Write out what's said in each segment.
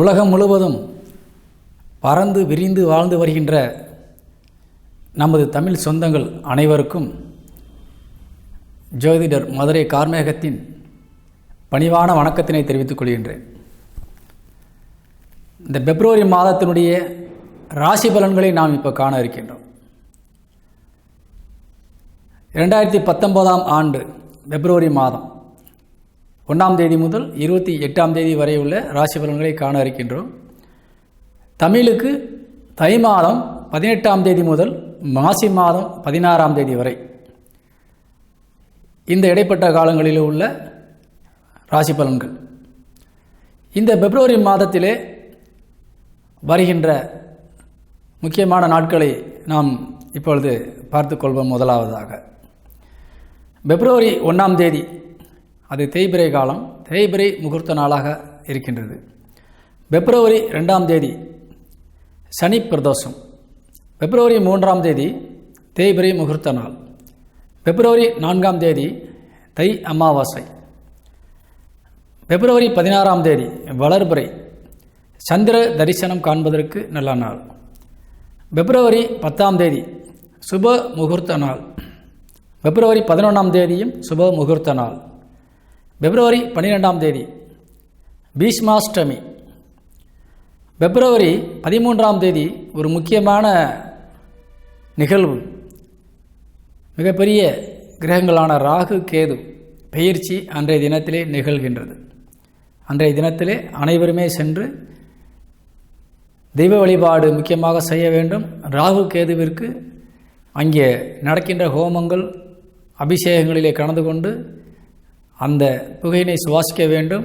உலகம் முழுவதும் பறந்து விரிந்து வாழ்ந்து வருகின்ற நமது தமிழ் சொந்தங்கள் அனைவருக்கும் ஜோதிடர் மதுரை கார்மேகத்தின் பணிவான வணக்கத்தினை தெரிவித்துக் கொள்கின்றேன். இந்த பிப்ரவரி மாதத்தினுடைய ராசி பலன்களை நாம் இப்போ காண இருக்கின்றோம். இரண்டாயிரத்தி பத்தொன்பதாம் ஆண்டு பிப்ரவரி மாதம். ஒன்றாம் தேதி முதல் இருபத்தி எட்டாம் தேதி வரை உள்ள ராசி பலன்களை காண இருக்கின்றோம். தமிழுக்கு தை மாதம் பதினெட்டாம் தேதி முதல் மாசி மாதம் பதினாறாம் தேதி வரை. இந்த இடைப்பட்ட காலங்களில் உள்ள ராசி பலன்கள். இந்த பிப்ரவரி மாதத்திலே வருகின்ற முக்கியமான நாட்களை நாம் இப்பொழுது பார்த்துக்கொள்வோம் முதலாவதாக. பிப்ரவரி ஒன்றாம் தேதி அது தேய்பிரை காலம் தேய்பிரை முகூர்த்த நாளாக இருக்கின்றது. பிப்ரவரி ரெண்டாம் தேதி சனி பிரதோஷம். பிப்ரவரி மூன்றாம் தேதி தேய்பிரை முகூர்த்த நாள். பிப்ரவரி நான்காம் தேதி தை அமாவாசை. பிப்ரவரி பதினாறாம் தேதி வளர்பிறை. சந்திர தரிசனம் காண்பதற்கு நல்ல நாள். பிப்ரவரி பத்தாம் தேதி சுப முகூர்த்த நாள். பிப்ரவரி பதினொன்றாம் தேதியும் சுப முகூர்த்த நாள். பிப்ரவரி பன்னிரெண்டாம் தேதி பீஷ்மாஷ்டமி. பிப்ரவரி பதிமூன்றாம் தேதி ஒரு முக்கியமான நிகழ்வு. மிகப்பெரிய கிரகங்களான ராகு கேது பெயர்ச்சி அன்றைய தினத்திலே நிகழ்கின்றது. அன்றைய தினத்திலே அனைவருமே சென்று தெய்வ வழிபாடு முக்கியமாக செய்ய வேண்டும். ராகு கேதுவிற்கு அங்கே நடக்கின்ற ஹோமங்கள் அபிஷேகங்களிலே கலந்து கொண்டு அந்த புகையினை சுவாசிக்க வேண்டும்.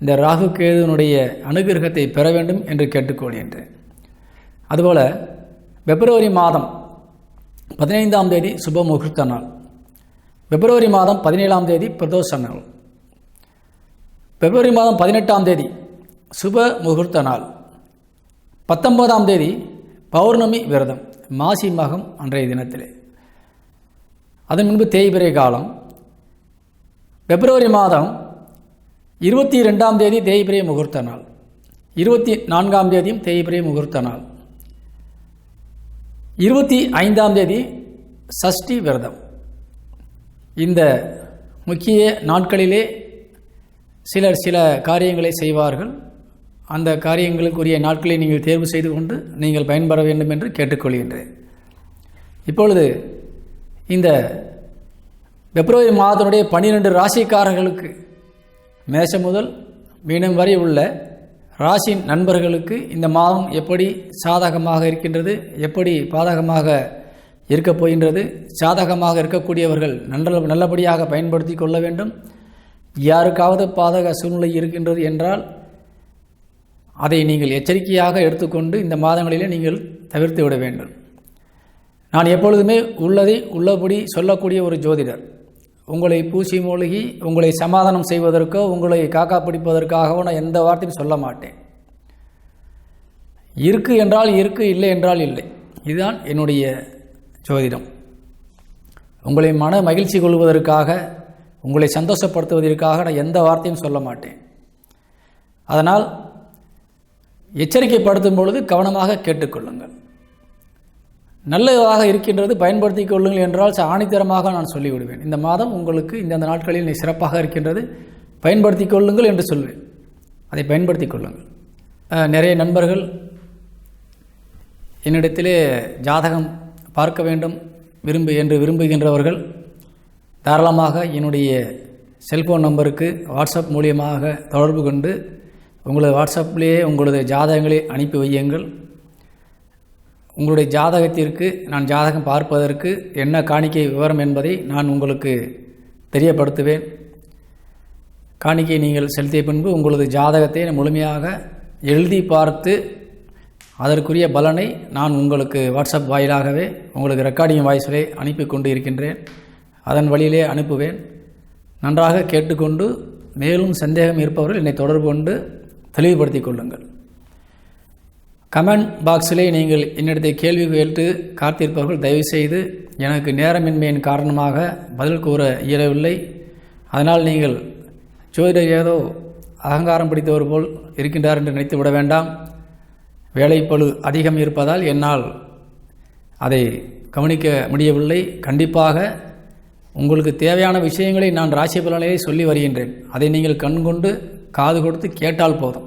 இந்த ராகு கேதுனுடைய அனுகிரகத்தை பெற வேண்டும் என்று கேட்டுக்கொள்கின்றேன் அதுபோல் பிப்ரவரி மாதம் பதினைந்தாம் தேதி சுப முகூர்த்த நாள். பிப்ரவரி மாதம் பதினேழாம் தேதி பிரதோஷ நாள். பிப்ரவரி மாதம் பதினெட்டாம் தேதி சுப முகூர்த்த நாள். பத்தொன்பதாம் தேதி பௌர்ணமி விரதம் மாசி மகம் அன்றைய தினத்திலே. அதன் முன்பு தேய்பிரை காலம் பிப்ரவரி மாதம் இருபத்தி ரெண்டாம் தேதி தேய்பிரை முகூர்த்த நாள். இருபத்தி நான்காம் தேதியும் தேய்பிரை முகூர்த்த நாள். இருபத்தி ஐந்தாம் தேதி சஷ்டி விரதம். இந்த முக்கிய நாட்களிலே சிலர் சில காரியங்களை செய்வார்கள். அந்த காரியங்களுக்குரிய நாட்களை நீங்கள் தேர்வு செய்து கொண்டு நீங்கள் பயன்பெற வேண்டும் என்று கேட்டுக்கொள்கின்றேன். இப்பொழுது இந்த பிப்ரவரி மாதத்தினுடைய பன்னிரெண்டு ராசிக்காரர்களுக்கு மேஷம் முதல் மீனம் வரை உள்ள ராசி நண்பர்களுக்கு இந்த மாதம் எப்படி சாதகமாக இருக்கின்றது எப்படி பாதகமாக இருக்கப் போகின்றது சாதகமாக இருக்கக்கூடியவர்கள் நல்ல நல்லபடியாக பயன்படுத்தி கொள்ள வேண்டும். யாருக்காவது பாதக சூழ்நிலை இருக்கின்றது என்றால் அதை நீங்கள் எச்சரிக்கையாக எடுத்துக்கொண்டு இந்த மாதங்களிலே நீங்கள் தவிர்த்து விட வேண்டும். நான் எப்பொழுதுமே உள்ளதை உள்ளபடி சொல்லக்கூடிய ஒரு ஜோதிடர். உங்களை பூசி மூழ்கி உங்களை சமாதானம் செய்வதற்கோ உங்களை காக்கா பிடிப்பதற்காகவோ நான் எந்த வார்த்தையும் சொல்ல மாட்டேன். இருக்கு என்றால் இருக்கு இல்லை என்றால் இல்லை. இதுதான் என்னுடைய ஜோதிடம். உங்களை மன மகிழ்ச்சி கொள்வதற்காக உங்களை சந்தோஷப்படுத்துவதற்காக நான் எந்த வார்த்தையும் சொல்ல மாட்டேன். அதனால் எச்சரிக்கைப்படுத்தும் பொழுது கவனமாக கேட்டுக்கொள்ளுங்கள். நல்லதாக இருக்கின்றது பயன்படுத்தி கொள்ளுங்கள் என்றால் ஆணித்தரமாக நான் சொல்லிவிடுவேன். இந்த மாதம் உங்களுக்கு இந்தந்த நாட்களில் சிறப்பாக இருக்கின்றது பயன்படுத்தி கொள்ளுங்கள் என்று சொல்வேன். அதை பயன்படுத்தி கொள்ளுங்கள். நிறைய நண்பர்கள் என்னிடத்திலே ஜாதகம் பார்க்க வேண்டும் விரும்பு என்று விரும்புகின்றவர்கள் தாராளமாக என்னுடைய செல்ஃபோன் நம்பருக்கு வாட்ஸ்அப் மூலியமாக தொடர்பு கொண்டு உங்களது வாட்ஸ்அப்லேயே உங்களது ஜாதகங்களை அனுப்பி வையுங்கள். உங்களுடைய ஜாதகத்திற்கு நான் ஜாதகம் பார்ப்பதற்கு என்ன காணிக்கை விவரம் என்பதை நான் உங்களுக்கு தெரியப்படுத்துவேன். காணிக்கை நீங்கள் செலுத்திய பின்பு உங்களது ஜாதகத்தை முழுமையாக எழுதி பார்த்து அதற்குரிய பலனை நான் உங்களுக்கு வாட்ஸ்அப் வாயிலாகவே உங்களுக்கு ரெக்கார்டிங் வாய்ஸிலே அனுப்பி கொண்டு இருக்கின்றேன். அதன் வழியிலே அனுப்புவேன். நன்றாக கேட்டுக்கொண்டு மேலும் சந்தேகம் இருப்பவர்கள் என்னை தொடர்பு கொண்டு தெளிவுபடுத்திக் கொள்ளுங்கள். கமெண்ட் பாக்ஸிலே நீங்கள் என்னிடத்தை கேள்வி கேட்டு காத்திருப்பவர்கள் தயவுசெய்து எனக்கு நேரமின்மையின் காரணமாக பதில் கூற இயலவில்லை. அதனால் நீங்கள் ஜோதிடர் ஏதோ அகங்காரம் பிடித்தவர் போல் இருக்கின்றார் என்று நினைத்து விட வேண்டாம். வேலைப்பழு அதிகம் இருப்பதால் என்னால் அதை கவனிக்க முடியவில்லை. கண்டிப்பாக உங்களுக்கு தேவையான விஷயங்களை நான் ராசி பலனையே சொல்லி வருகின்றேன். அதை நீங்கள் கண்கொண்டு காது கொடுத்து கேட்டால் போதும்.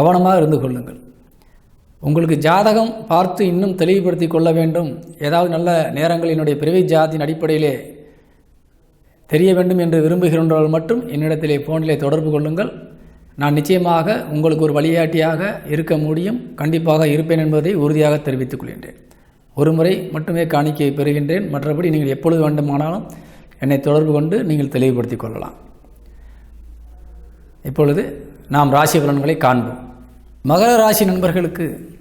கவனமாக இருந்து கொள்ளுங்கள். உங்களுக்கு ஜாதகம் பார்த்து இன்னும் தெளிவுபடுத்தி கொள்ள வேண்டும். ஏதாவது நல்ல நேரங்கள் என்னுடைய பிறவி ஜாதியின் அடிப்படையிலே தெரிய வேண்டும் என்று விரும்புகின்றவர்கள் மட்டும் என்னிடத்திலே ஃபோனிலே தொடர்பு கொள்ளுங்கள். நான் நிச்சயமாக உங்களுக்கு ஒரு வழிகாட்டியாக இருக்க முடியும். கண்டிப்பாக இருப்பேன் என்பதை உறுதியாக தெரிவித்துக் கொள்கின்றேன். ஒரு முறை மட்டுமே காணிக்கை பெறுகின்றேன். மற்றபடி நீங்கள் எப்பொழுது வேண்டுமானாலும் என்னை தொடர்பு கொண்டு நீங்கள் தெளிவுபடுத்திக் கொள்ளலாம். இப்பொழுது நாம் ராசி பலன்களை காண்போம். மகர ராசி நண்பர்களுக்கு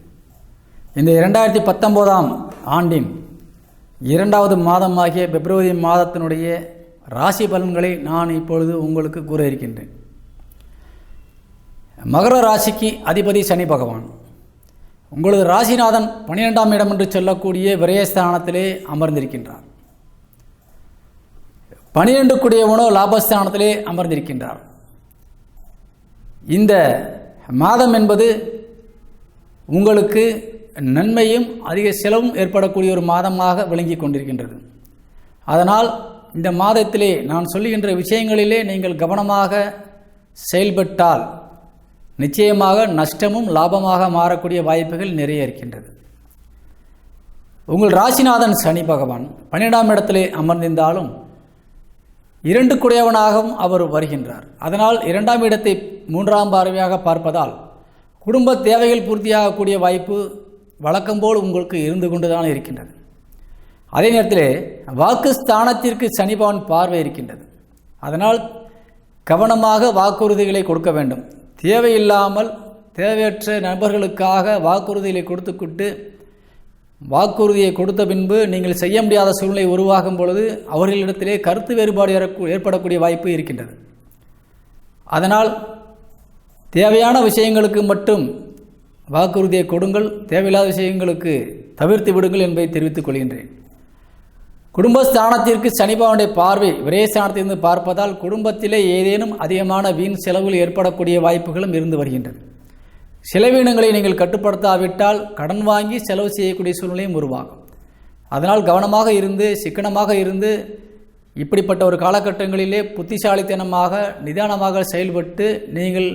இந்த இரண்டாயிரத்தி பத்தொம்போதாம் ஆண்டின் இரண்டாவது மாதமாகிய பிப்ரவரி மாதத்தினுடைய ராசி பலன்களை நான் இப்பொழுது உங்களுக்கு கூற இருக்கின்றேன். மகர ராசிக்கு அதிபதி சனி பகவான். உங்களது ராசிநாதன் பன்னிரெண்டாம் இடம் என்று சொல்லக்கூடிய விரயஸ்தானத்திலே அமர்ந்திருக்கின்றார். பனிரெண்டு குடியவனோ லாபஸ்தானத்திலே அமர்ந்திருக்கின்றார். இந்த மாதம் என்பது உங்களுக்கு நன்மையும் அதிக செலவும் ஏற்படக்கூடிய ஒரு மாதமாக விளங்கி கொண்டிருக்கின்றது. அதனால் இந்த மாதத்திலே நான் சொல்லுகின்ற விஷயங்களிலே நீங்கள் கவனமாக செயல்பட்டால் நிச்சயமாக நஷ்டமும் லாபமாக மாறக்கூடிய வாய்ப்புகள் நிறைய இருக்கின்றது. உங்கள் ராசிநாதன் சனி பகவான் பன்னிரெண்டாம் இடத்திலே அமர்ந்திருந்தாலும் இரண்டு குடையவனாகவும் அவர் வருகின்றார். அதனால் இரண்டாம் இடத்தை மூன்றாம் பார்வையாக பார்ப்பதால் குடும்ப தேவைகள் பூர்த்தியாகக்கூடிய வாய்ப்பு வழக்கம்போல் உங்களுக்கு இருந்து கொண்டுதான் இருக்கின்றது. அதே நேரத்தில் வாக்கு ஸ்தானத்திற்கு சனிபவன் பார்வை இருக்கின்றது. அதனால் கவனமாக வாக்குறுதிகளை கொடுக்க வேண்டும். தேவையில்லாமல் தேவையற்ற நபர்களுக்காக வாக்குறுதிகளை கொடுத்துக்கிட்டு வாக்குறுதியை கொடுத்த பின்பு நீங்கள் செய்ய முடியாத சூழ்நிலை உருவாகும் பொழுது அவர்களிடத்திலே கருத்து வேறுபாடு ஏற்படக்கூடிய வாய்ப்பு இருக்கின்றது. அதனால் தேவையான விஷயங்களுக்கு மட்டும் வாக்குறுதியை கொடுங்கள் தேவையில்லாத விஷயங்களுக்கு தவிர்த்து விடுங்கள் என்பதை தெரிவித்துக் கொள்கின்றேன். குடும்பஸ்தானத்திற்கு சனிபாவனுடைய பார்வை விரயஸ்தானத்திலிருந்து பார்ப்பதால் குடும்பத்திலே ஏதேனும் அதிகமான வீண் செலவுகள் ஏற்படக்கூடிய வாய்ப்புகளும் இருந்து வருகின்றது. செலவினங்களை நீங்கள் கட்டுப்படுத்தாவிட்டால் கடன் வாங்கி செலவு செய்யக்கூடிய சூழ்நிலையும் உருவாகும். அதனால் கவனமாக இருந்து சிக்கனமாக இருந்து இப்படிப்பட்ட ஒரு காலகட்டங்களிலே புத்திசாலித்தனமாக நிதானமாக செயல்பட்டு நீங்கள்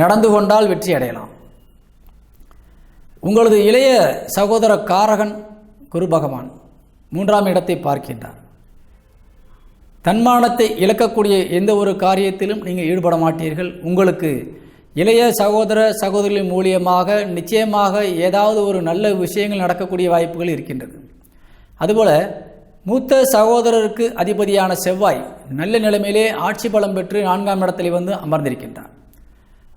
நடந்து கொண்டால் வெற்றி அடையலாம். உங்களது இளைய சகோதர காரகன் குரு பகவான் மூன்றாம் இடத்தை பார்க்கின்றார். தன்மானத்தை இழக்கக்கூடிய எந்த ஒரு காரியத்திலும் நீங்கள் ஈடுபட மாட்டீர்கள். உங்களுக்கு இளைய சகோதர சகோதரிகளின் மூலியமாக நிச்சயமாக ஏதாவது ஒரு நல்ல விஷயங்கள் நடக்கக்கூடிய வாய்ப்புகள் இருக்கின்றது. அதுபோல் மூத்த சகோதரருக்கு அதிபதியான செவ்வாய் நல்ல நிலைமையிலே ஆட்சி பலம் பெற்று நான்காம் இடத்தில் வந்து அமர்ந்திருக்கின்றார்.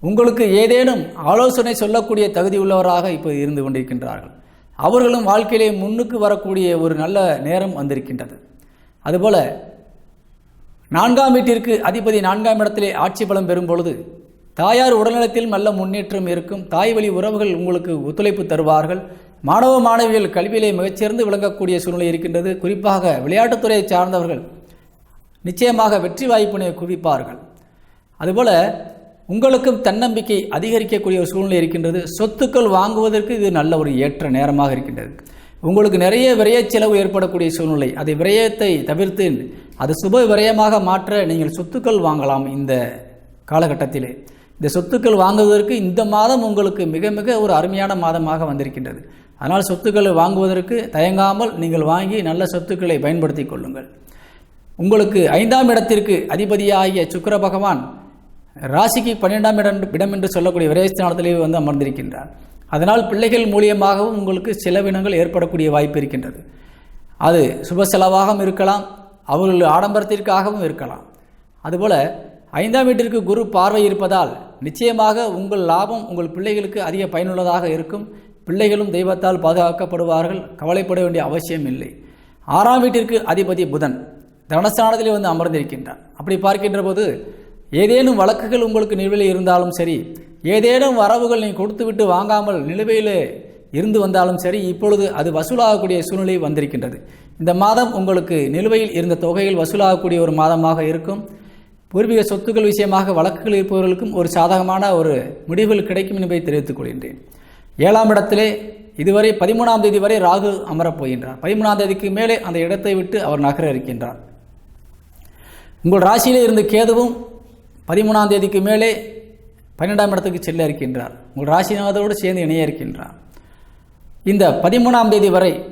உங்களுக்கு ஏதேனும் ஆலோசனை சொல்லக்கூடிய தகுதி உள்ளவராக இப்போ இருந்து கொண்டிருக்கின்றார்கள். அவர்களும் வாழ்க்கையிலே முன்னுக்கு வரக்கூடிய ஒரு நல்ல நேரம் வந்திருக்கின்றது. அதுபோல நான்காம் வீட்டிற்கு அதிபதி நான்காம் இடத்திலே ஆட்சி பலம் பெறும் பொழுது தாயார் உடல்நலத்தில் நல்ல முன்னேற்றம் இருக்கும். தாய் வழி உறவுகள் உங்களுக்கு ஒத்துழைப்பு தருவார்கள். மாணவ மாணவிகள் கல்வியிலே மிகச்சிறந்து விளங்கக்கூடிய சூழ்நிலை இருக்கின்றது. குறிப்பாக விளையாட்டுத்துறையை சார்ந்தவர்கள் நிச்சயமாக வெற்றி வாய்ப்பினை குவிப்பார்கள். அதுபோல உங்களுக்கும் தன்னம்பிக்கை அதிகரிக்கக்கூடிய ஒரு சூழ்நிலை இருக்கின்றது. சொத்துக்கள் வாங்குவதற்கு இது நல்ல ஒரு ஏற்ற நேரமாக இருக்கின்றது. உங்களுக்கு நிறைய விரைய செலவு ஏற்படக்கூடிய சூழ்நிலை. அது விரயத்தை தவிர்த்து அது சுப விரயமாக மாற்ற நீங்கள் சொத்துக்கள் வாங்கலாம் இந்த காலகட்டத்திலே. இந்த சொத்துக்கள் வாங்குவதற்கு இந்த மாதம் உங்களுக்கு மிக மிக ஒரு அருமையான மாதமாக வந்திருக்கின்றது. அதனால் சொத்துக்களை வாங்குவதற்கு தயங்காமல் நீங்கள் வாங்கி நல்ல சொத்துக்களை பயன்படுத்தி கொள்ளுங்கள். உங்களுக்கு ஐந்தாம் இடத்திற்கு அதிபதியாகிய சுக்கர பகவான் ராசிக்கு பன்னிரெண்டாம் இடம் இடம் என்று சொல்லக்கூடிய விரயஸ்தானத்திலே வந்து அமர்ந்திருக்கின்றார். அதனால் பிள்ளைகள் மூலியமாகவும் உங்களுக்கு செலவினங்கள் ஏற்படக்கூடிய வாய்ப்பு இருக்கின்றது. அது சுப செலவாகவும் இருக்கலாம் அவர்கள் ஆடம்பரத்திற்காகவும் இருக்கலாம். அதுபோல் ஐந்தாம் வீட்டிற்கு குரு பார்வை இருப்பதால் நிச்சயமாக உங்கள் லாபம் உங்கள் பிள்ளைகளுக்கு அதிக பயனுள்ளதாக இருக்கும். பிள்ளைகளும் தெய்வத்தால் பாதுகாக்கப்படுவார்கள் கவலைப்பட வேண்டிய அவசியம் இல்லை. ஆறாம் வீட்டிற்கு அதிபதி புதன் தனஸ்தானத்திலே வந்து அமர்ந்திருக்கின்றார். அப்படி பார்க்கின்ற போது ஏதேனும் வழக்குகள் உங்களுக்கு நிலுவையில் இருந்தாலும் சரி ஏதேனும் வரவுகள் நீ கொடுத்துவிட்டு வாங்காமல் நிலுவையில் இருந்து வந்தாலும் சரி இப்பொழுது அது வசூலாகக்கூடிய சூழ்நிலை வந்திருக்கின்றது. இந்த மாதம் உங்களுக்கு நிலுவையில் இருந்த தொகையில் வசூலாகக்கூடிய ஒரு மாதமாக இருக்கும். பூர்வீக சொத்துக்கள் விஷயமாக வழக்குகள் இருப்பவர்களுக்கும் ஒரு சாதகமான ஒரு முடிவுகள் கிடைக்கும் என்பதை தெரிவித்துக் கொள்கின்றேன். ஏழாம் இடத்திலே இதுவரை பதிமூணாம் தேதி வரை ராகு அமரப் போகின்றார். பதிமூணாம் தேதிக்கு மேலே அந்த இடத்தை விட்டு அவர் நகர இருக்கின்றார். உங்கள் ராசியிலே இருந்து கேதுவும் பதிமூணாம் தேதிக்கு மேலே பன்னெண்டாம் இடத்துக்கு செல்ல இருக்கின்றார். உங்கள் ராசிநாதோடு சேர்ந்து இணைய இருக்கின்றார். இந்த பதிமூணாம் தேதி வரை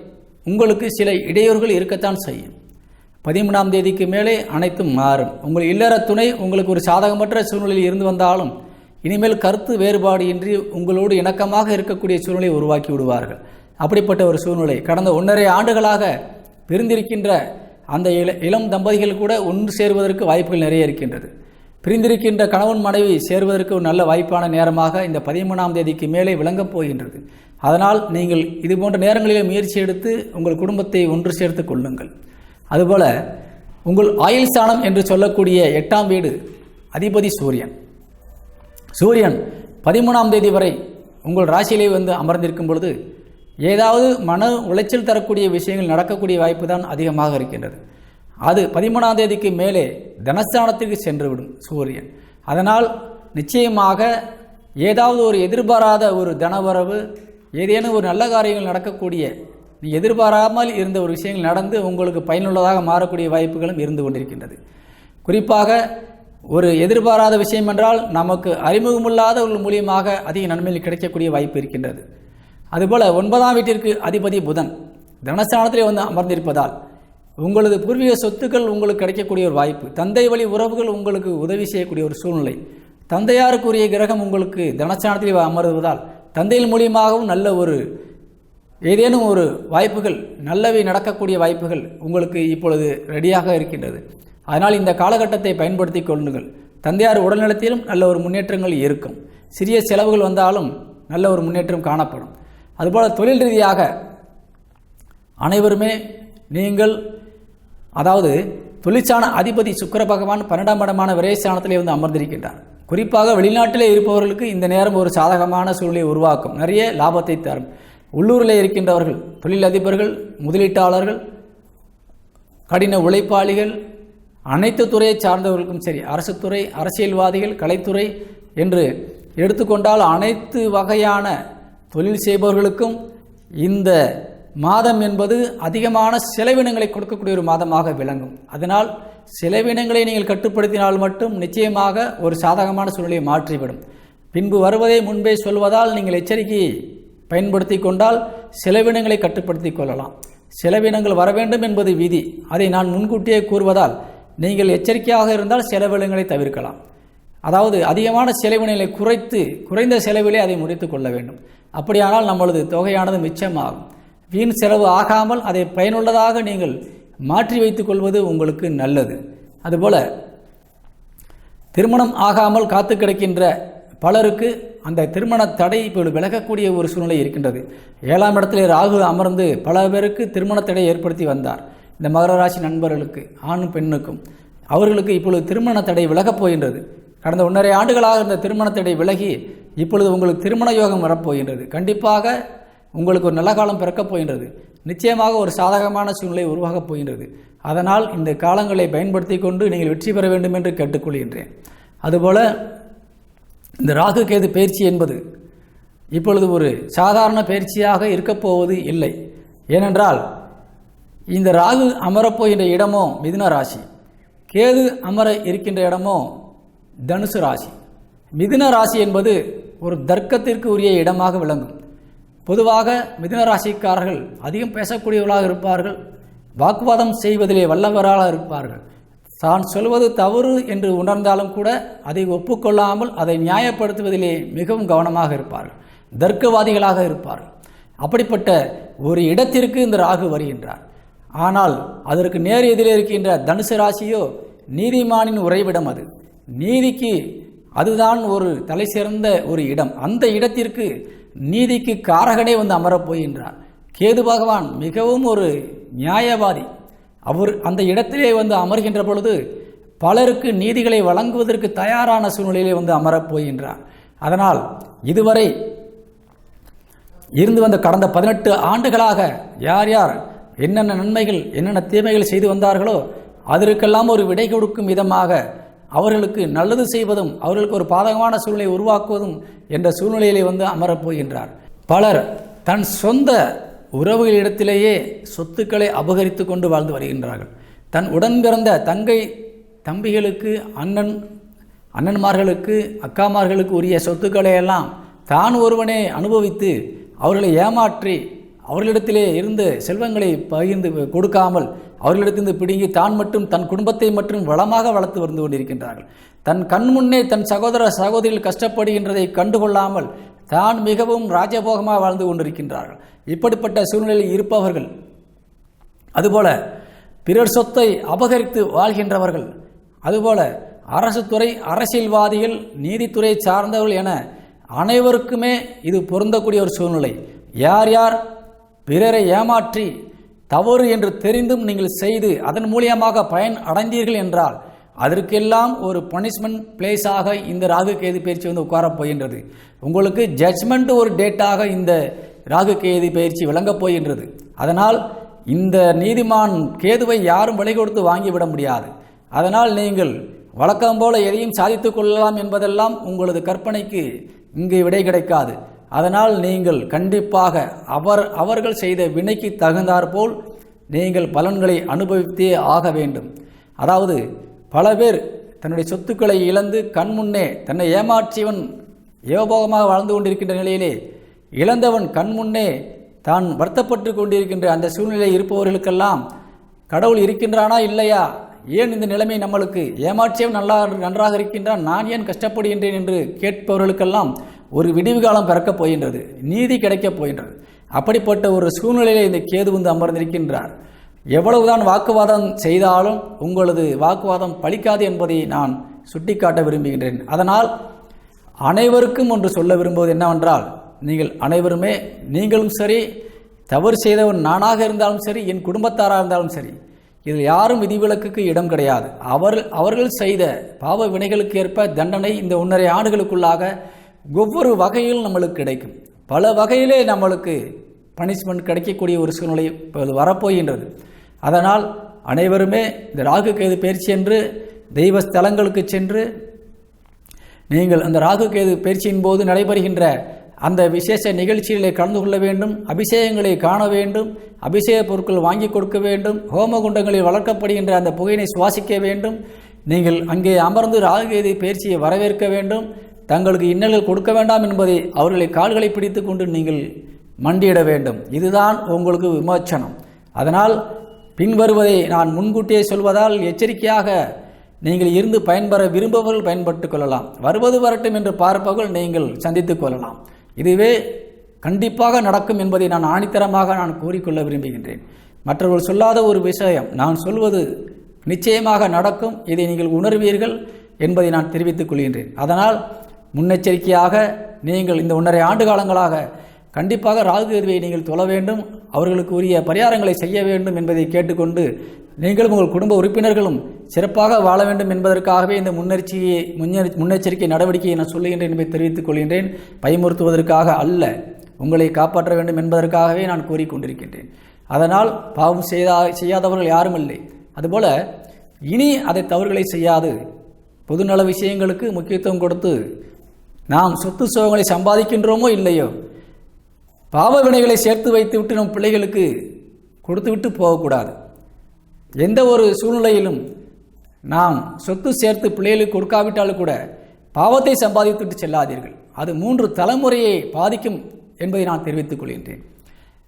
உங்களுக்கு சில இடையூறுகள் இருக்கத்தான் செய்யும். பதிமூணாம் தேதிக்கு மேலே அனைத்தும் மாறும். உங்கள் இல்லற துணை உங்களுக்கு ஒரு சாதகமற்ற சூழ்நிலையில் இருந்து வந்தாலும் இனிமேல் கருத்து வேறுபாடு இன்றி உங்களோடு இணக்கமாக இருக்கக்கூடிய சூழ்நிலையை உருவாக்கி விடுவார்கள். அப்படிப்பட்ட ஒரு சூழ்நிலை. கடந்த ஒன்றரை ஆண்டுகளாக பிரிந்திருக்கின்ற அந்த இள இளம் தம்பதிகள் கூட ஒன்று சேருவதற்கு வாய்ப்புகள் நிறைய இருக்கின்றது. பிரிந்திருக்கின்ற கணவன் மனைவி சேர்வதற்கு ஒரு நல்ல வாய்ப்பான நேரமாக இந்த பதிமூணாம் தேதிக்கு மேலே விளங்கப் போகின்றது. அதனால் நீங்கள் இது போன்ற நேரங்களிலே முயற்சி எடுத்து உங்கள் குடும்பத்தை ஒன்று சேர்த்து கொள்ளுங்கள். அதுபோல உங்கள் ஆயுள் ஸ்தானம் என்று சொல்லக்கூடிய எட்டாம் வீடு அதிபதி சூரியன். சூரியன் பதிமூணாம் தேதி வரை உங்கள் ராசியிலே வந்து அமர்ந்திருக்கும் பொழுது ஏதாவது மன உளைச்சல் தரக்கூடிய விஷயங்கள் நடக்கக்கூடிய வாய்ப்பு தான் அதிகமாக இருக்கின்றது. அது பதிமூணாம் தேதிக்கு மேலே தனஸ்தானத்திற்கு சென்றுவிடும் சூரியன். அதனால் நிச்சயமாக ஏதாவது ஒரு எதிர்பாராத ஒரு தனவரவு ஏதேனும் ஒரு நல்ல காரியங்கள் நடக்கக்கூடிய நீ எதிர்பாராமல் இருந்த ஒரு விஷயங்கள் நடந்து உங்களுக்கு பயனுள்ளதாக மாறக்கூடிய வாய்ப்புகளும் இருந்து கொண்டிருக்கின்றது. குறிப்பாக ஒரு எதிர்பாராத விஷயம் என்றால் நமக்கு அறிமுகமில்லாதவர்கள் மூலியமாக அதிக நன்மையில் கிடைக்கக்கூடிய வாய்ப்பு இருக்கின்றது. அதுபோல் ஒன்பதாம் வீட்டிற்கு அதிபதி புதன் தனஸ்தானத்திலே வந்து அமர்ந்திருப்பதால் உங்களது பூர்வீக சொத்துக்கள் உங்களுக்கு கிடைக்கக்கூடிய ஒரு வாய்ப்பு. தந்தை வழி உறவுகள் உங்களுக்கு உதவி செய்யக்கூடிய ஒரு சூழ்நிலை. தந்தையாருக்குரிய கிரகம் உங்களுக்கு தனச்சானத்தில் அமர்வதால் தந்தையின் மூலியமாகவும் நல்ல ஒரு ஏதேனும் ஒரு வாய்ப்புகள் நல்லவை நடக்கக்கூடிய வாய்ப்புகள் உங்களுக்கு இப்பொழுது ரெடியாக இருக்கின்றது. அதனால் இந்த காலகட்டத்தை பயன்படுத்தி கொள்ளுங்கள். தந்தையார் உடல்நலத்திலும் நல்ல ஒரு முன்னேற்றங்கள் இருக்கும். சிறிய செலவுகள் வந்தாலும் நல்ல ஒரு முன்னேற்றம் காணப்படும். அதுபோல் தொழில் ரீதியாக அனைவருமே நீங்கள் அதாவது தொழிற்சான அதிபதி சுக்கர பகவான் பன்னெண்டாம் இடமான விரயஸ்தானத்திலே வந்து அமர்ந்திருக்கின்றார். குறிப்பாக வெளிநாட்டிலே இருப்பவர்களுக்கு இந்த நேரம் ஒரு சாதகமான சூழலை உருவாக்கும். நிறைய லாபத்தை தரும். உள்ளூரில் இருக்கின்றவர்கள் தொழிலதிபர்கள் முதலீட்டாளர்கள் கடின உழைப்பாளிகள் அனைத்து துறையை சார்ந்தவர்களுக்கும் சரி அரசு துறை அரசியல்வாதிகள் கலைத்துறை என்று எடுத்துக்கொண்டால் அனைத்து வகையான தொழில் செய்பவர்களுக்கும் இந்த மாதம் என்பது அதிகமான செலவினங்களை கொடுக்கக்கூடிய ஒரு மாதமாக விளங்கும். அதனால் செலவினங்களை நீங்கள் கட்டுப்படுத்தினால் மட்டும் நிச்சயமாக ஒரு சாதகமான சூழ்நிலையை மாற்றிவிடும். பின்பு வருவதை முன்பே சொல்வதால் நீங்கள் எச்சரிக்கையை பயன்படுத்தி கொண்டால் செலவினங்களை கட்டுப்படுத்தி கொள்ளலாம். செலவினங்கள் வர வேண்டும் என்பது விதி. அதை நான் முன்கூட்டியே கூறுவதால் நீங்கள் எச்சரிக்கையாக இருந்தால் செலவினங்களை தவிர்க்கலாம். அதாவது அதிகமான செலவினங்களை குறைத்து குறைந்த செலவிலே அதை முடித்து கொள்ள வேண்டும். அப்படியானால் நம்மளது தொகையானது மிச்சமாகும். வீண் செலவு ஆகாமல் அதை பயனுள்ளதாக நீங்கள் மாற்றி வைத்துக் கொள்வது உங்களுக்கு நல்லது. அதுபோல திருமணம் ஆகாமல் காத்து கிடக்கின்ற பலருக்கு அந்த திருமண தடை இப்போ விலகக்கூடிய ஒரு சூழ்நிலை இருக்கின்றது. ஏழாம் இடத்திலே ராகு அமர்ந்து பல பேருக்கு திருமண தடை ஏற்படுத்தி வந்தார். இந்த மகர ராசி நண்பர்களுக்கு ஆணும் பெண்ணுக்கும். அவர்களுக்கு இப்பொழுது திருமண தடை விலகப் போகின்றது. கடந்த ஒன்றரை ஆண்டுகளாக இந்த திருமண தடை விலகி இப்பொழுது உங்களுக்கு திருமண யோகம் வரப்போகின்றது. கண்டிப்பாக உங்களுக்கு ஒரு நல்ல காலம் பிறக்கப் போகின்றது. நிச்சயமாக ஒரு சாதகமான சூழ்நிலை உருவாகப் போகின்றது. அதனால் இந்த காலங்களை பயன்படுத்தி கொண்டு நீங்கள் வெற்றி பெற வேண்டும் என்று கேட்டுக்கொள்கின்றேன். அதுபோல இந்த ராகு கேது பயிற்சி என்பது இப்பொழுது ஒரு சாதாரண பயிற்சியாக இருக்கப்போவது இல்லை. ஏனென்றால் இந்த ராகு அமரப்போகின்ற இடமோ மிதுன ராசி. கேது அமர இருக்கின்ற இடமோ தனுசு ராசி. மிதுன ராசி என்பது ஒரு தர்க்கத்திற்கு உரிய இடமாக விளங்கும். பொதுவாக மிதுன ராசிக்காரர்கள் அதிகம் பேசக்கூடியவர்களாக இருப்பார்கள். வாக்குவாதம் செய்வதிலே வல்லவராக இருப்பார்கள். தான் சொல்வது தவறு என்று உணர்ந்தாலும் கூட அதை ஒப்புக்கொள்ளாமல் அதை நியாயப்படுத்துவதிலே மிகவும் கவனமாக இருப்பார்கள். தர்க்கவாதிகளாக இருப்பார்கள். அப்படிப்பட்ட ஒரு இடத்திற்கு இந்த ராகு வருகின்றார். ஆனால் அதற்கு நேர் எதிரே இருக்கின்ற தனுசு ராசியோ நீதிமானின் உறைவிடம் அது. நீதிக்கு அதுதான் ஒரு தலை சிறந்த ஒரு இடம். அந்த இடத்திற்கு நீதிக்கு காரகனே வந்து அமரப் போகின்றார் கேது பகவான் மிகவும் ஒரு நியாயவாதி. அவர் அந்த இடத்திலே வந்து அமர்கின்ற பொழுது பலருக்கு நீதிகளை வழங்குவதற்கு தயாரான சூழ்நிலையிலே வந்து அமரப் போகின்றார் அதனால் இதுவரை இருந்து வந்த கடந்த பதினெட்டு ஆண்டுகளாக யார் யார் என்னென்ன நன்மைகள் என்னென்ன தீமைகள் செய்து வந்தார்களோ அதற்கெல்லாம் ஒரு விடை கொடுக்கும் விதமாக அவர்களுக்கு நல்லது செய்வதும் அவர்களுக்கு ஒரு பாதகமான சூழ்நிலையை உருவாக்குவதும் என்ற சூழ்நிலையிலே வந்து அமரப் போகின்றார். பலர் தன் சொந்த உறவுகளிடத்திலேயே சொத்துக்களை அபகரித்து கொண்டு வாழ்ந்து வருகின்றார்கள். தன் உடன் பிறந்த தங்கை தம்பிகளுக்கு அண்ணன் அண்ணன்மார்களுக்கு அக்காமார்களுக்கு உரிய சொத்துக்களை எல்லாம் தான் ஒருவனே அனுபவித்து அவர்களை ஏமாற்றி அவர்களிடத்திலே இருந்த செல்வங்களை பகிர்ந்து கொடுக்காமல் அவர்களிடத்திலிருந்து பிடுங்கி தான் மட்டும் தன் குடும்பத்தை மட்டும் வளமாக வளர்த்து வந்து கொண்டிருக்கின்றார்கள். தன் கண் முன்னே தன் சகோதர சகோதரிகள் கஷ்டப்படுகின்றதை கண்டுகொள்ளாமல் தான் மிகவும் ராஜபோகமாக வாழ்ந்து கொண்டிருக்கின்றார்கள். இப்படிப்பட்ட சூழ்நிலையில் இருப்பவர்கள் அதுபோல பிறர் சொத்தை அபகரித்து வாழ்கின்றவர்கள் அதுபோல அரசு துறை அரசியல்வாதிகள் நீதித்துறை சார்ந்தவர்கள் என அனைவருக்குமே இது பொருந்தக்கூடிய ஒரு சூழ்நிலை. யார் யார் பிறரை ஏமாற்றி தவறு என்று தெரிந்தும் நீங்கள் செய்து அதன் மூலியமாக பயன் அடைந்தீர்கள் என்றால் அதற்கெல்லாம் ஒரு பனிஷ்மெண்ட் பிளேஸாக இந்த ராகு கேது பயிற்சி வந்து உட்காரப் போகின்றது. உங்களுக்கு ஜட்ஜ்மெண்ட் ஒரு டேட்டாக இந்த ராகு கேது பயிற்சி விளங்கப் போகின்றது. அதனால் இந்த நீதிமான் கேதுவை யாரும் விலை கொடுத்து வாங்கிவிட முடியாது. அதனால் நீங்கள் வழக்கம் போல எதையும் சாதித்துக் கொள்ளலாம் என்பதெல்லாம் உங்களது கற்பனைக்கு இங்கு விடை கிடைக்காது. அதனால் நீங்கள் கண்டிப்பாக அவர் அவர்கள் செய்த வினைக்கு தகுந்தாற்போல் நீங்கள் பலன்களை அனுபவித்தே ஆக வேண்டும். அதாவது பல பேர் தன்னுடைய சொத்துக்களை இழந்து கண்முன்னே தன்னை ஏமாற்றியவன் ஏவபோகமாக வாழ்ந்து கொண்டிருக்கின்ற நிலையிலே இழந்தவன் கண்முன்னே தான் வருத்தப்பட்டு கொண்டிருக்கின்ற அந்த சூழ்நிலை இருப்பவர்களுக்கெல்லாம் கடவுள் இருக்கின்றானா இல்லையா? ஏன் இந்த நிலைமை நம்மளுக்கு ஏமாற்றியவன் நல்லா நன்றாக இருக்கின்றான்? நான் ஏன் கஷ்டப்படுகின்றேன் என்று கேட்பவர்களுக்கெல்லாம் ஒரு விடிவு காலம் பிறக்கப் போகின்றது நீதி கிடைக்கப் போகின்றது. அப்படிப்பட்ட ஒரு சூழ்நிலையில் இந்த கேது வந்து அமர்ந்திருக்கின்றார். எவ்வளவுதான் வாக்குவாதம் செய்தாலும் உங்களது வாக்குவாதம் பலிக்காது என்பதை நான் சுட்டிக்காட்ட விரும்புகின்றேன். அதனால் அனைவருக்கும் ஒன்று சொல்ல விரும்புவது என்னவென்றால் நீங்கள் அனைவருமே நீங்களும் சரி தவறு செய்தவன் நானாக இருந்தாலும் சரி என் குடும்பத்தாராக இருந்தாலும் சரி இதில் யாரும் விதிவிலக்குக்கு இடம் கிடையாது. அவர் அவர்கள் செய்த பாவ வினைகளுக்கு ஏற்ப தண்டனை இந்த ஒன்றரை ஆண்டுகளுக்குள்ளாக ஒவ்வொரு வகையில் நம்மளுக்கு கிடைக்கும். பல வகையிலே நம்மளுக்கு பனிஷ்மெண்ட் கிடைக்கக்கூடிய ஒரு சூழ்நிலை இப்போது வரப்போகின்றது. அதனால் அனைவருமே இந்த ராகு கேது பயிற்சி என்று தெய்வ ஸ்தலங்களுக்கு சென்று நீங்கள் அந்த ராகு கேது பயிற்சியின் போது நடைபெறுகின்ற அந்த விசேஷ நிகழ்ச்சிகளை கலந்து கொள்ள வேண்டும் அபிஷேகங்களை காண வேண்டும் அபிஷேக பொருட்கள் வாங்கி கொடுக்க வேண்டும் ஹோமகுண்டங்களில் வளர்க்கப்படுகின்ற அந்த புகையினை சுவாசிக்க வேண்டும் நீங்கள் அங்கே அமர்ந்து ராகுகேது பயிற்சியை வரவேற்க வேண்டும் தங்களுக்கு இன்னல்கள் கொடுக்க வேண்டாம் என்பதை அவர்களை கால்களை பிடித்து கொண்டு நீங்கள் மண்டியிட வேண்டும். இதுதான் உங்களுக்கு விமோச்சனம். அதனால் பின்வருவதை நான் முன்கூட்டியே சொல்வதால் எச்சரிக்கையாக நீங்கள் இருந்து பயன்பெற விரும்புபவர்கள் பயன்பட்டுக் கொள்ளலாம். வருவது வரட்டும் என்று பார்ப்பவர்கள் நீங்கள் சந்தித்துக் கொள்ளலாம். இதுவே கண்டிப்பாக நடக்கும் என்பதை நான் ஆணித்தரமாக நான் கூறிக்கொள்ள விரும்புகின்றேன். மற்றவர்கள் சொல்லாத ஒரு விஷயம் நான் சொல்வது நிச்சயமாக நடக்கும். இதை நீங்கள் உணர்வீர்கள் என்பதை நான் தெரிவித்துக் கொள்கின்றேன். அதனால் முன்னெச்சரிக்கையாக நீங்கள் இந்த ஒன்றரை ஆண்டு காலங்களாக கண்டிப்பாக ராகுகேதுவை நீங்கள் தொழ வேண்டும் அவர்களுக்கு உரிய பரிகாரங்களை செய்ய வேண்டும் என்பதை கேட்டுக்கொண்டு நீங்களும் உங்கள் குடும்ப உறுப்பினர்களும் சிறப்பாக வாழ வேண்டும் என்பதற்காகவே இந்த முன்னெச்சரிக்கையை முன்னெச்சரிக்கை நடவடிக்கையை நான் சொல்லுகின்றேன் என்பதை தெரிவித்துக் கொள்கின்றேன். பயமுறுத்துவதற்காக அல்ல உங்களை காப்பாற்ற வேண்டும் என்பதற்காகவே நான் கூறிக்கொண்டிருக்கின்றேன். அதனால் பாவம் செய்தா செய்யாதவர்கள் யாரும் இல்லை. அதுபோல இனி அதை தவறுகளை செய்யாது. பொதுநல விஷயங்களுக்கு முக்கியத்துவம் கொடுத்து நாம் சொத்து சோகங்களை சம்பாதிக்கின்றோமோ இல்லையோ? பாவ வினைகளை சேர்த்து வைத்துவிட்டு நம் பிள்ளைகளுக்கு கொடுத்துவிட்டு போகக்கூடாது. எந்த ஒரு சூழ்நிலையிலும் நாம் சொத்து சேர்த்து பிள்ளைகளுக்கு கொடுக்காவிட்டாலும் கூட பாவத்தை சம்பாதித்துவிட்டு செல்லாதீர்கள். அது மூன்று தலைமுறையை பாதிக்கும் என்பதை நான் தெரிவித்துக் கொள்கின்றேன்.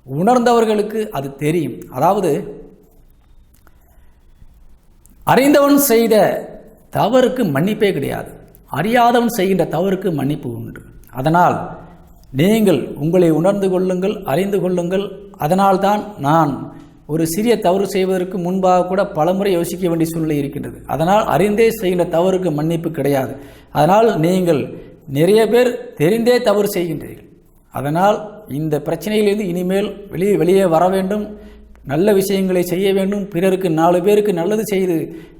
உணர்ந்தவர்களுக்கு அது தெரியும். அதாவது அறிந்தவன் செய்த தவறுக்கு மன்னிப்பே கிடையாது. அறியாதவன் செய்கின்ற தவறுக்கு மன்னிப்பு உண்டு. அதனால் நீங்கள் உங்களை உணர்ந்து கொள்ளுங்கள் அறிந்து கொள்ளுங்கள். அதனால்தான் நான் ஒரு சிறிய தவறு செய்வதற்கு முன்பாக கூட பலமுறை யோசிக்க வேண்டிய சூழ்நிலை இருக்கின்றது. அதனால் அறிந்தே செய்கின்ற தவறுக்கு மன்னிப்பு கிடையாது. அதனால் நீங்கள் நிறைய பேர் தெரிந்தே தவறு செய்கின்றீர்கள். அதனால் இந்த பிரச்சனையிலிருந்து இனிமேல் வெளியே வெளியே வர வேண்டும். நல்ல விஷயங்களை செய்ய வேண்டும். பிறருக்கு நாலு பேருக்கு நல்லது செய்து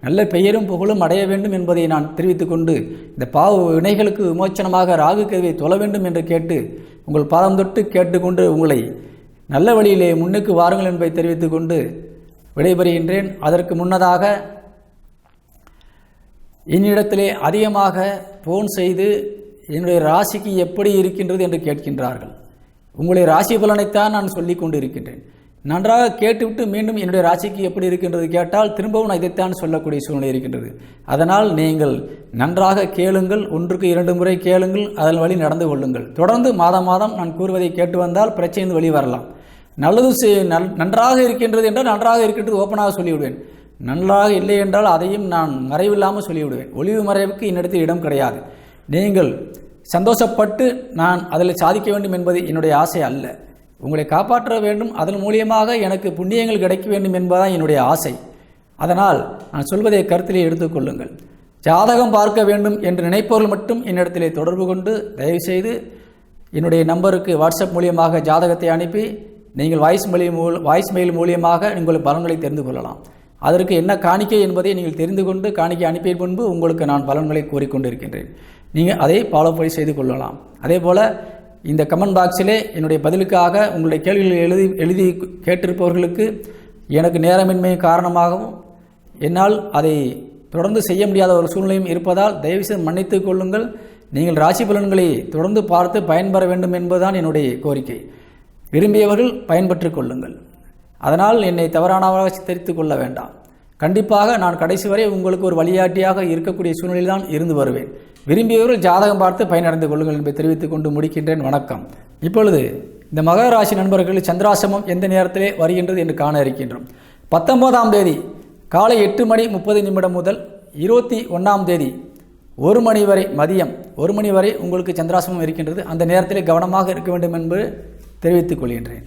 நல்ல பெயரும் புகழும் அடைய வேண்டும் என்பதை நான் தெரிவித்துக்கொண்டு இந்த பாவ வினைகளுக்கு விமோச்சனமாக ராகு கருவை தொழ வேண்டும் என்று கேட்டு உங்கள் பாதம் தொட்டு கேட்டுக்கொண்டு உங்களை நல்ல வழியிலே முன்னுக்கு வாருங்கள் என்பதை தெரிவித்துக்கொண்டு விடைபெறுகின்றேன். அதற்கு முன்னதாக என்னிடத்திலே அதிகமாக ஃபோன் செய்து என்னுடைய ராசிக்கு எப்படி இருக்கின்றது என்று கேட்கின்றார்கள். உங்களுடைய ராசி பலனைத்தான் நான் சொல்லிக் கொண்டு இருக்கின்றேன் நன்றாக கேட்டுவிட்டு மீண்டும் என்னுடைய ராசிக்கு எப்படி இருக்கின்றது கேட்டால் திரும்பவும் நான் இதைத்தான் சொல்லக்கூடிய சூழ்நிலை இருக்கின்றது. அதனால் நீங்கள் நன்றாக கேளுங்கள் ஒன்றுக்கு இரண்டு முறை கேளுங்கள் அதன் வழி நடந்து கொள்ளுங்கள். தொடர்ந்து மாதம் மாதம் நான் கூறுவதை கேட்டு வந்தால் பிரச்சனை வழி வரலாம். நல்லது செய் நல் நன்றாக இருக்கின்றது என்றால் நன்றாக இருக்கின்றது ஓப்பனாக சொல்லிவிடுவேன். நன்றாக இல்லை என்றால் அதையும் நான் மறைவில்லாமல் சொல்லிவிடுவேன். ஒளிவு மறைவுக்கு என்னிடத்தில் இடம் கிடையாது. நீங்கள் சந்தோஷப்பட்டு நான் அதில் சாதிக்க வேண்டும் என்பது என்னுடைய ஆசை அல்ல. உங்களை காப்பாற்ற வேண்டும் அதன் மூலியமாக எனக்கு புண்ணியங்கள் கிடைக்க வேண்டும் என்பதுதான் என்னுடைய ஆசை. அதனால் நான் சொல்வதை கருத்திலே எடுத்துக்கொள்ளுங்கள் ஜாதகம் பார்க்க வேண்டும் என்று நினைப்பவர்கள் மட்டும் என்னிடத்திலே தொடர்பு கொண்டு தயவுசெய்து என்னுடைய நம்பருக்கு வாட்ஸ்அப் மூலியமாக ஜாதகத்தை அனுப்பி நீங்கள் வாய்ஸ் மெயில் மூல வாய்ஸ் மெயில் மூலியமாக உங்கள் பலன்களை தெரிந்து கொள்ளலாம். அதற்கு என்ன காணிக்கை என்பதை நீங்கள் தெரிந்து கொண்டு காணிக்கை அனுப்பிய முன்பு உங்களுக்கு நான் பலன்களை கூறிக்கொண்டிருக்கின்றேன். நீங்கள் அதை ஃபாலோ பண்ணி செய்து கொள்ளலாம். அதே போல் இந்த கமெண்ட் பாக்ஸிலே என்னுடைய பதிலுக்காக உங்களுடைய கேள்விகளை எழுதி எழுதி கேட்டிருப்பவர்களுக்கு எனக்கு நேரமின்மை காரணமாகவும் என்னால் அதை தொடர்ந்து செய்ய முடியாத ஒரு சூழ்நிலையும் இருப்பதால் தயவுசெய்து மன்னித்துக் கொள்ளுங்கள். நீங்கள் ராசி பலன்களை தொடர்ந்து பார்த்து பயன்பெற வேண்டும் என்பதுதான் என்னுடைய கோரிக்கை. விரும்பியவர்கள் பயன்பெற்றுக் கொள்ளுங்கள். அதனால் என்னை தவறானவராக சித்தரித்து கொள்ள வேண்டாம். கண்டிப்பாக நான் கடைசி வரை உங்களுக்கு ஒரு வழிகாட்டியாக இருக்கக்கூடிய சூழ்நிலையில் தான் இருந்து வருவேன். விரும்பியவர்கள் ஜாதகம் பார்த்து பயனடைந்து கொள்ளுங்கள் என்பதை தெரிவித்துக் கொண்டு முடிக்கின்றேன். வணக்கம். இப்பொழுது இந்த மகர ராசி நண்பர்கள் சந்திராசிரமம் எந்த நேரத்திலே வருகின்றது என்று காண இருக்கின்றோம். பத்தொன்பதாம் தேதி காலை எட்டு மணி முப்பது நிமிடம் முதல் இருபத்தி ஒன்றாம் தேதி ஒரு மணி வரை மதியம் ஒரு மணி வரை உங்களுக்கு சந்திராசிரமம் இருக்கின்றது. அந்த நேரத்திலே கவனமாக இருக்க வேண்டும் என்று தெரிவித்துக் கொள்கின்றேன்.